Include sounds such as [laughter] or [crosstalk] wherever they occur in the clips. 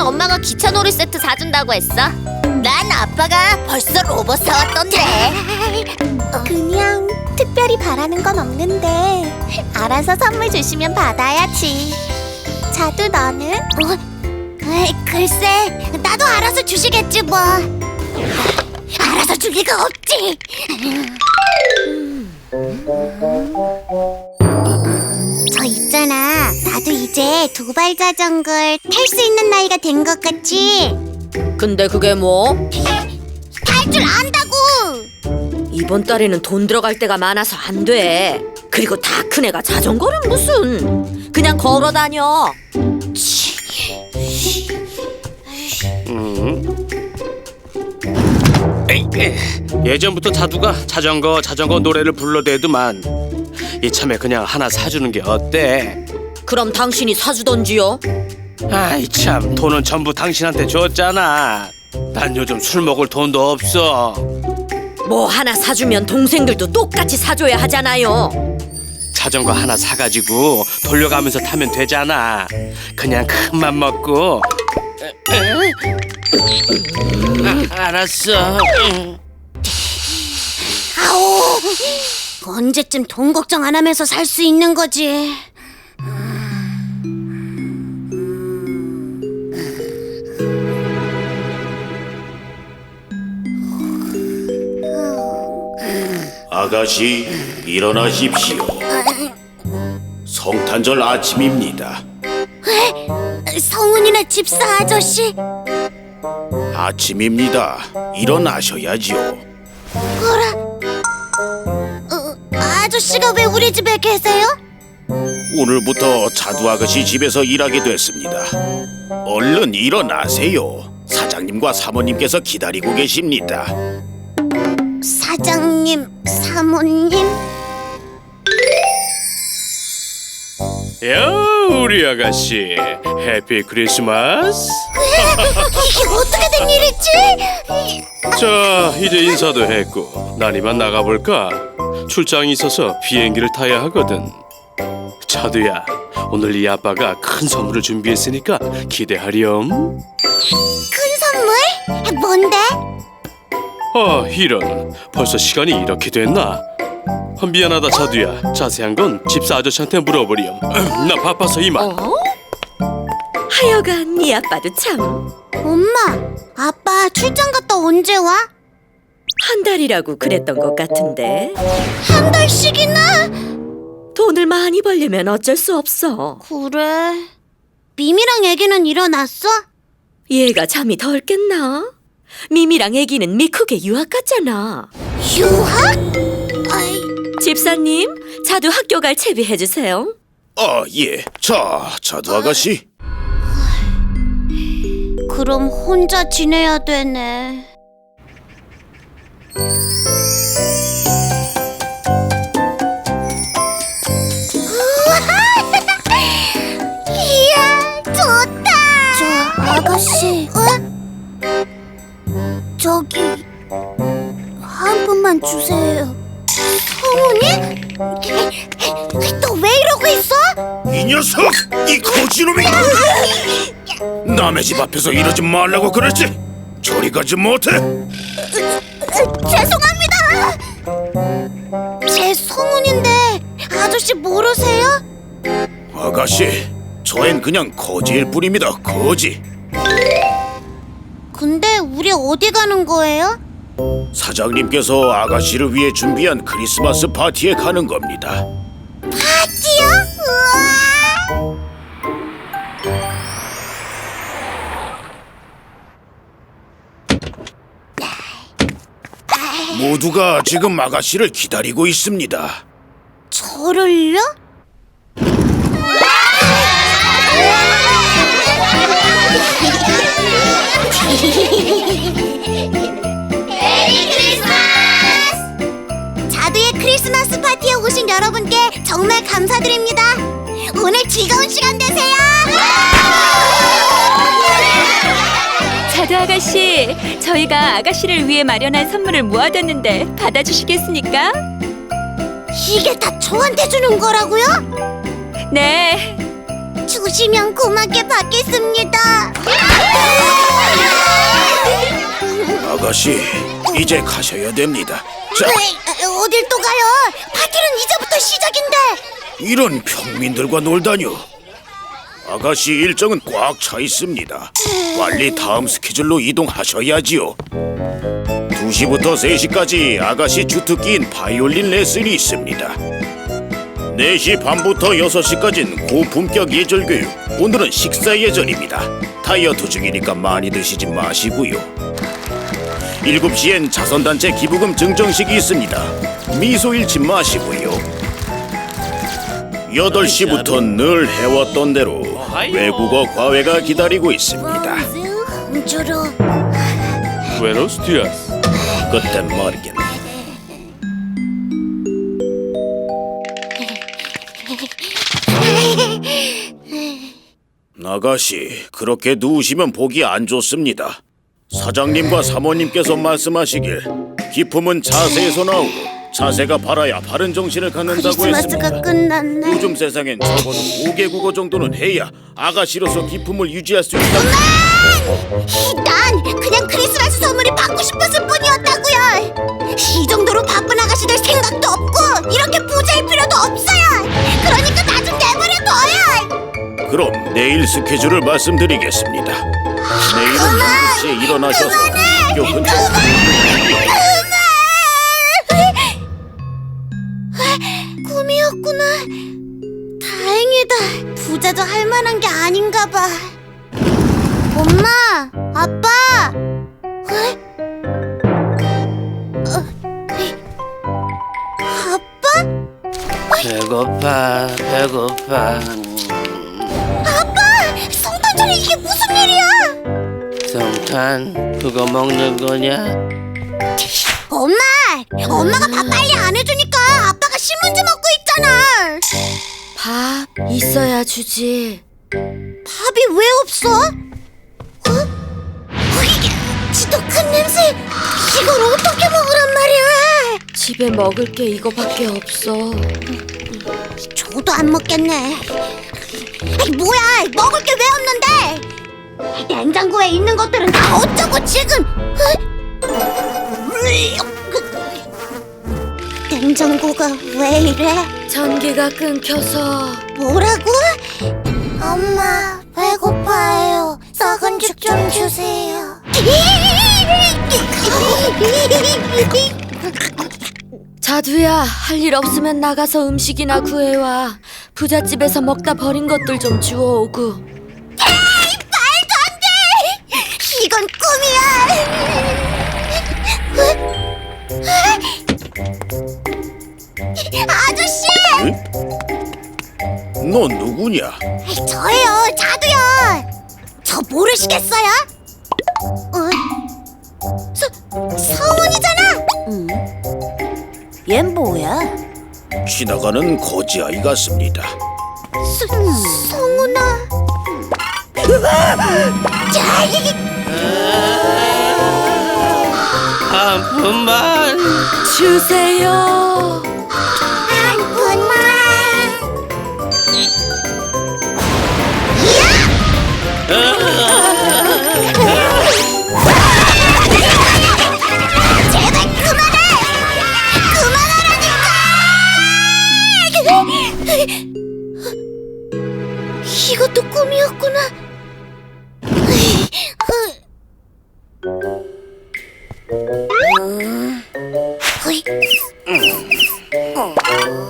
난 엄마가 기차 놀이 세트 사준다고 했어. 난 아빠가 벌써 로봇 사왔던데. [laughs] 그냥 특별히 바라는 건 없는데 알아서 선물 주시면 받아야지. 자두 너는? 에이, 글쎄, 나도 알아서 주시겠지 뭐. 알아서 줄 리가 없지. 저 있잖아. 나도 이제 도발 자전거를 탈 수 있는 나이가 된 것 같지? 근데 그게 뭐? 탈 줄 안다고. 이번 달에는 돈 들어갈 때가 많아서 안 돼. 그리고 다 큰 애가 자전거는 무슨? 그냥 걸어 다녀. 에이, 에이, 예전부터 자두가 자전거 자전거 노래를 불러대더만 이참에 그냥 하나 사주는 게 어때? 그럼 당신이 사주던지요. 아이 참 돈은 전부 당신한테 줬잖아 난 요즘 술 먹을 돈도 없어 뭐 하나 사주면 동생들도 똑같이 사줘야 하잖아요. 자전거 하나 사가지고 돌려가면서 타면 되잖아 그냥 큰맘 먹고 에, 에? 아, 알았어 아오. 언제쯤 돈 걱정 안 하면서 살 수 있는 거지? 아가씨 일어나십시오. 성탄절 아침입니다. 성훈이네 집사 아저씨. 아침입니다. 일어나셔야지요. 어라? 어, 아저씨가 왜 우리 집에 계세요? 오늘부터 자두 아가씨 집에서 일하게 됐습니다. 얼른 일어나세요. 사장님과 사모님께서 기다리고 계십니다. 사장 님, 사모님. 야 우리 아가씨 해피 크리스마스 [laughs] 이게 어떻게 된 일이지? 자 이제 인사도 했고 난 이만 나가볼까 출장이 있어서 비행기를 타야 하거든 자두야 오늘 이 아빠가 큰 선물을 준비했으니까 기대하렴 큰 선물? 뭔데? 아 이런 벌써 시간이 이렇게 됐나 아, 미안하다 자두야 자세한 건 집사 아저씨한테 물어보렴 [clears throat] 나 바빠서 이만 어? 하여간 네 아빠도 참한 엄마, 아빠 출장 갔다 언제 와? 달이라고 그랬던 것 같은데 한 달씩이나? 돈을 많이 벌려면 어쩔 수 없어. 그래. 미미랑 애기는 일어났어? 얘가 잠이 덜 깼나? 미미랑 애기는 미쿡에 유학 갔잖아. 유학? 아이, 집사님, 자두 학교 갈 채비해 주세요. 아 예. 자 자두 아가씨 그럼 혼자 지내야 되네. [laughs] 이야, 좋다. 저 아가씨, 어? 저기 한 분만 주세요. 성훈이? 너 왜 이러고 있어? 이 녀석 이 거지놈이 남의 집 앞에서 이러지 말라고 그랬지. 저리 가지 못해. 죄송합니다. 제 성훈인데 아저씨 모르세요? 아가씨, 저엔 그냥 거지일 뿐입니다. 거지. 근데 우리 어디 가는 거예요? 사장님께서 아가씨를 위해 준비한 크리스마스 파티에 가는 겁니다. 파티요? 우와! 모두가 지금 아가씨를 기다리고 있습니다. 저를요? 메리 크리스마스! 자두의 크리스마스 파티에 오신 여러분께 정말 감사드립니다. 오늘 즐거운 시간 되세요. 자두 아가씨, 저희가 아가씨를 위해 마련한 선물을 모아뒀는데 받아주시겠습니까? 이게 다 저한테 주는 거라고요? 네, 주시면 고맙게 받겠습니다. 아가씨, 이제 가셔야 됩니다. 자, 네, 어딜 또 가요? 파티는 이제부터 시작인데. 이런 평민들과 놀다뇨. 아가씨 일정은 꽉 차 있습니다. 빨리 다음 스케줄로 이동하셔야지요. 2시부터 3시까지 아가씨 주특기인 바이올린 레슨이 있습니다. 4시 반부터 6시까지는 고품격 예절 교육. 오늘은 식사 예절입니다. 다이어트 중이니까 많이 드시지 마시고요. 7시엔 자선단체 기부금 증정식이 있습니다. 미소 잃지 마시고요. 8시부터 늘 해왔던 대로 외국어 과외가 기다리고 있습니다. 디아스. 그땐 말이겠네. 아가씨, 그렇게 누우시면 보기 안 좋습니다. 사장님과 사모님께서 말씀하시길 기품은 자세에서 나오고 자세가 바라야 바른 정신을 갖는다고 했습니다. 크리스마스가 끝났네. 요즘 세상엔 적어도 5개 국어 정도는 해야 아가씨로서 기품을 유지할 수 있다. 난 그냥 크리스마스 선물이 받고 싶었을 뿐이었다고요. 이 정도로 바쁜 아가씨들 생각도 없고 이렇게 부자일 필요도 없어요. 그럼 내일 스케줄을 말씀드리겠습니다. 내일은 7시에 일어나셔서 학교 근처 꿈이었구나. 다행이다. 부자도 할 만한 게 아닌가 봐. 엄마, 아빠. 에? 어, 에? 아빠? 배고파 배고파 성탄 그거 먹는 거냐? 엄마! 엄마가 밥 빨리 안 해주니까 아빠가 신문지 먹고 있잖아. 밥 있어야 주지. 밥이 왜 없어? 어? 어, 이게 큰 냄새. 이걸 어떻게 먹으란 말이야? 집에 먹을 게 이거밖에 없어. 저도 안 먹겠네. 아이, 뭐야? 먹을 게 왜 없는데? 냉장고에 있는 것들은 다 어쩌고 지금? 냉장고가 왜 이래? 전기가 끊겨서 뭐라고? 엄마 배고파요. 썩은 죽 좀 주세요. 자두야 할 일 없으면 나가서 음식이나 구해와. 부잣집에서 먹다 버린 것들 좀 주워오고. 너 누구냐? 저예요, 자두요! 저 모르시겠어요? 어? 서, 성훈이잖아! 응. 얜 뭐야? 지나가는 거지 아이 같습니다. 수, 성훈아. 자, 이- 한 푼만 주세요.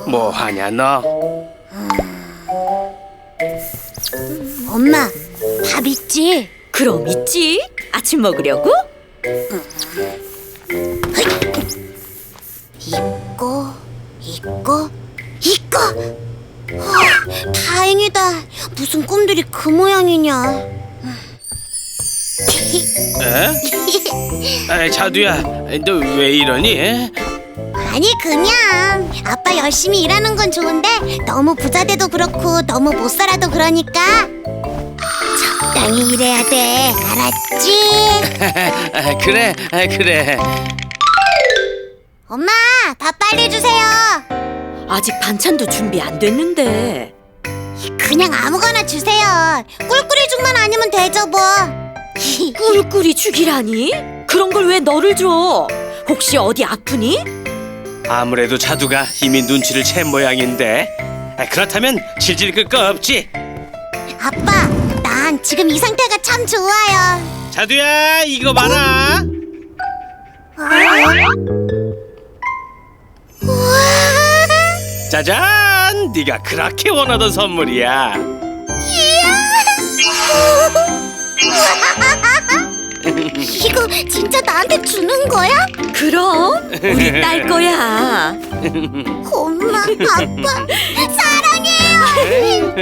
뭐 하냐 너? 엄마, 밥 있지? 그럼 있지? 아침 먹으려고? 있고, 있고, 있고. 어, 다행이다. 무슨 꿈들이 그 모양이냐. 에? [laughs] 아, 자두야 너 왜 이러니? 아니 그냥 아빠 열심히 일하는 건 좋은데 너무 부자 돼도 그렇고 너무 못 살아도 그러니까 적당히 일해야 돼. 알았지? 아, [laughs] 그래 아, 그래 엄마, 밥 빨리 주세요. 아직 반찬도 준비 안 됐는데. 그냥 아무거나 주세요. 꿀꿀이 죽만 아니면 되죠 뭐. 꿀꿀이 죽이라니? 그런 걸 왜 너를 줘? 혹시 어디 아프니? 아무래도 자두가 이미 눈치를 챈 모양인데. 아, 그렇다면 질질 끌 거 없지. 아빠, 난 지금 이 상태가 참 좋아요. 자두야 이거 봐라. 우와. 짜잔, 네가 그렇게 원하던 선물이야. [laughs] 이거 진짜 나한테 주는 거야? 그럼 우리 [laughs] 딸 거야. 엄마, 아빠, 사랑해요.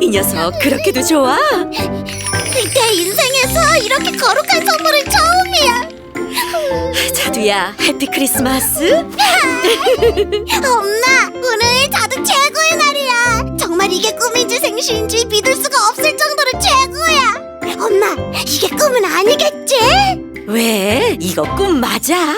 이 녀석 그렇게도 좋아? 내 인생에서 이렇게 거룩한 선물은 처음이야. 자두야 해피 크리스마스. 엄마, 오늘 자두 최고의 날이야. 정말 이게 꿈인지 생시인지 믿을 수가 없을 정도로 최 이거 꿈 맞아.